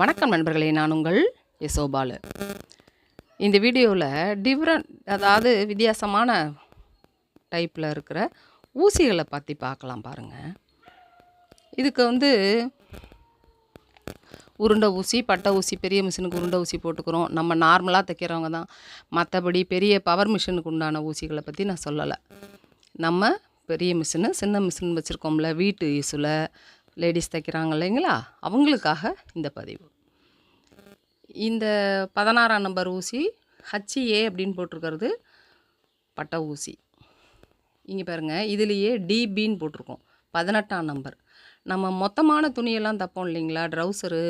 வணக்கம் நண்பர்களே நான் உங்கள் யசோபாலு இந்த வீடியோவில் டிஃப்ரெண்ட் அதாவது வித்தியாசமான டைப்பில் இருக்கிற ஊசிகளை பற்றி பார்க்கலாம் பாருங்கள் இதுக்கு வந்து உருண்டை ஊசி பட்டை ஊசி பெரிய மிஷினுக்கு உருண்டை ஊசி போட்டுக்கிறோம். நம்ம நார்மலாக தைக்கிறவங்க தான். மற்றபடி பெரிய பவர் மிஷினுக்கு உண்டான ஊசிகளை பற்றி நான் சொல்லலை. நம்ம பெரிய மிஷினு சின்ன மிஷின் வச்சுருக்கோம்ல வீட்டு யூஸில் லேடிஸ் தைக்கிறாங்க இல்லைங்களா? அவங்களுக்காக இந்த பதிவு. இந்த பதினாறாம் நம்பர் ஊசி ஹச்ஏ அப்படின்னு போட்டிருக்கிறது பட்டை ஊசி. இங்கே பாருங்கள் இதுலேயே டிபின்னு போட்டிருக்கோம். பதினெட்டாம் நம்பர். நம்ம மொத்தமான துணியெல்லாம் தைப்போம் இல்லைங்களா? ட்ரௌசரு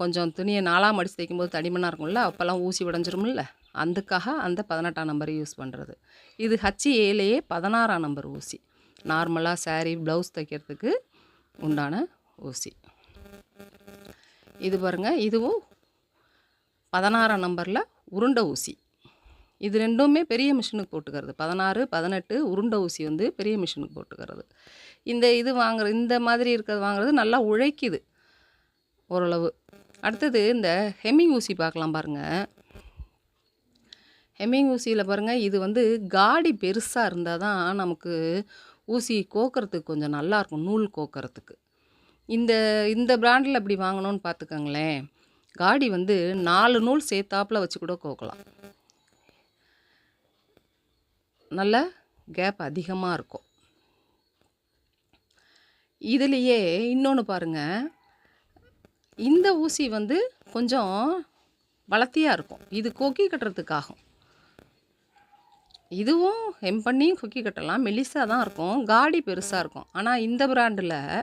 கொஞ்சம் துணியை நாலாம் அடித்து தைக்கும்போது தடிமனாக இருக்கும்ல அப்போல்லாம் ஊசி உடஞ்சிரும்ல. அதுக்காக அந்த பதினெட்டாம் நம்பரை யூஸ் பண்ணுறது இது ஹச்ஏலேயே பதினாறாம் நம்பர் ஊசி. நார்மலாக சாரீ ப்ளவுஸ் தைக்கிறதுக்கு உண்டான ஊசி. இது பாருங்கள் இதுவும் பதினாறாம் நம்பரில் உருண்டை ஊசி. இது ரெண்டுமே பெரிய மிஷினுக்கு போட்டுக்கிறது. பதினாறு பதினெட்டு உருண்டை ஊசி வந்து பெரிய மிஷினுக்கு போட்டுக்கிறது. இந்த இது வாங்குற இந்த மாதிரி இருக்கிறது வாங்குறது நல்லா உழைக்குது ஓரளவு. அடுத்தது இந்த ஹெம்மிங் ஊசி பார்க்கலாம் பாருங்கள் ஹெம்மிங் ஊசியில் பாருங்கள் இது வந்து காடி பெருசாக இருந்தால் தான் நமக்கு ஊசி கோக்கிறதுக்கு கொஞ்சம் நல்லாயிருக்கும் நூல் கோக்கிறதுக்கு. இந்த இந்த பிராண்டில் இப்படி வாங்கணும்னு பார்த்துக்கோங்களேன் காடி வந்து நாலு நூல் சேர்த்தாப்பில் வச்சு கூட கோக்கலாம். நல்ல கேப் அதிகமாக இருக்கும். இதுலேயே இன்னொன்று பாருங்கள் இந்த ஊசி வந்து கொஞ்சம் வளர்த்தியாக இருக்கும். இது கொக்கி கட்டுறதுக்காகும். இதுவும் ஹெம் பண்ணியும் கொக்கி கட்டலாம். மெலிசாக தான் இருக்கும். காடி பெருசாக இருக்கும். ஆனால் இந்த பிராண்டில்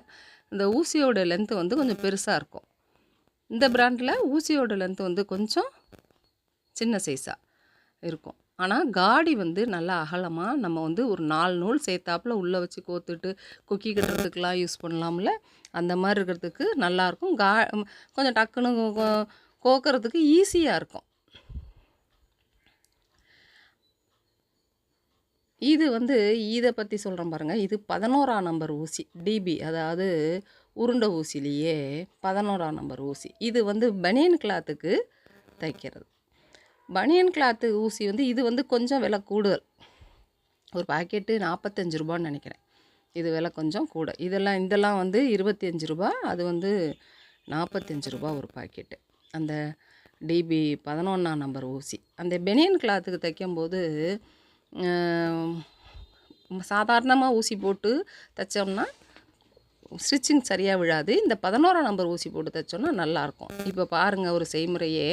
இந்த ஊசியோட லென்த்து வந்து கொஞ்சம் பெருசாக இருக்கும். இந்த பிராண்டில் ஊசியோட லென்த்து வந்து கொஞ்சம் சின்ன சைஸாக இருக்கும். ஆனால் காடி வந்து நல்லா அகலமாக நம்ம வந்து ஒரு நாலு நூல் சேர்த்தாப்புல உள்ளே வச்சு கோத்துட்டு குக்கி கட்டுறதுக்கெலாம் யூஸ் பண்ணலாம்ல? அந்த மாதிரி இருக்கிறதுக்கு நல்லாயிருக்கும் கா கொஞ்சம் டக்குன்னு கோ- ஈஸியாக இருக்கும். இது வந்து இதை பற்றி சொல்கிறேன் பாருங்கள் இது பதினோராம் நம்பர் ஊசி டிபி அதாவது உருண்டை ஊசிலேயே பதினோராம் நம்பர் ஊசி. இது வந்து பனியன் கிளாத்துக்கு தைக்கிறது. பனியன் கிளாத்து ஊசி வந்து இது வந்து கொஞ்சம் விலை கூடுதல். ஒரு பாக்கெட்டு நாற்பத்தஞ்சு ரூபான்னு நினைக்கிறேன். இது விலை கொஞ்சம் கூட. இதெல்லாம் இதெல்லாம் வந்து இருபத்தி அஞ்சு ரூபா அது வந்து நாற்பத்தஞ்சு ரூபா ஒரு பாக்கெட்டு அந்த டிபி பதினொன்றாம் நம்பர் ஊசி. அந்த பெனியன் கிளாத்துக்கு தைக்கும்போது சாதாரணமாக ஊசி போட்டு தைச்சோம்னா ஸ்டிச்சிங் சரியாக விழாது. இந்த பதினோராம் நம்பர் ஊசி போட்டு தைச்சோன்னா நல்லாயிருக்கும் இப்போ பாருங்கள் ஒரு செய்முறையே.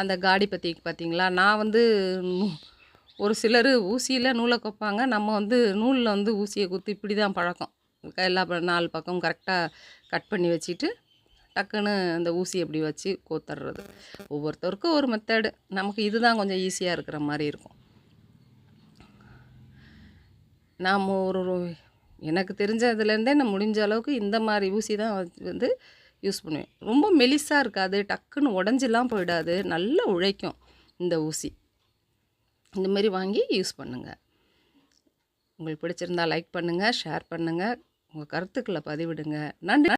அந்த காடி பற்றி பார்த்தீங்களா நான் வந்து ஒரு சிலர் ஊசியில் நூலை கொப்பாங்க. நம்ம வந்து நூலில் வந்து ஊசியை குத்தி இப்படி தான் பழக்கம். எல்லா நாலு பக்கம் கரெக்டாக கட் பண்ணி வச்சுட்டு டக்குன்னு அந்த ஊசி எப்படி வச்சு கோத்துறது. ஒவ்வொருத்தருக்கும் ஒரு மெத்தடு நமக்கு இதுதான் கொஞ்சம் ஈஸியாக இருக்கிற மாதிரி இருக்கும். நாம் ஒரு எனக்கு எனக்கு தெரிஞ்சதுலேருந்தே நான் முடிஞ்ச அளவுக்கு இந்த மாதிரி ஊசி தான் வச்சு- வந்து யூஸ் பண்ணுவேன். ரொம்ப மெலிசாக இருக்காது டக்குன்னு உடஞ்சிலாம் போயிடாது நல்லா உழைக்கும் இந்த ஊசி. இந்த மாதிரி வாங்கி யூஸ் பண்ணுங்கள் உங்களுக்கு பிடிச்சிருந்தா லைக் பண்ணுங்கள் ஷேர் பண்ணுங்கள் உங்கள் கருத்துக்களை பதிவிடுங்க. நன்றி.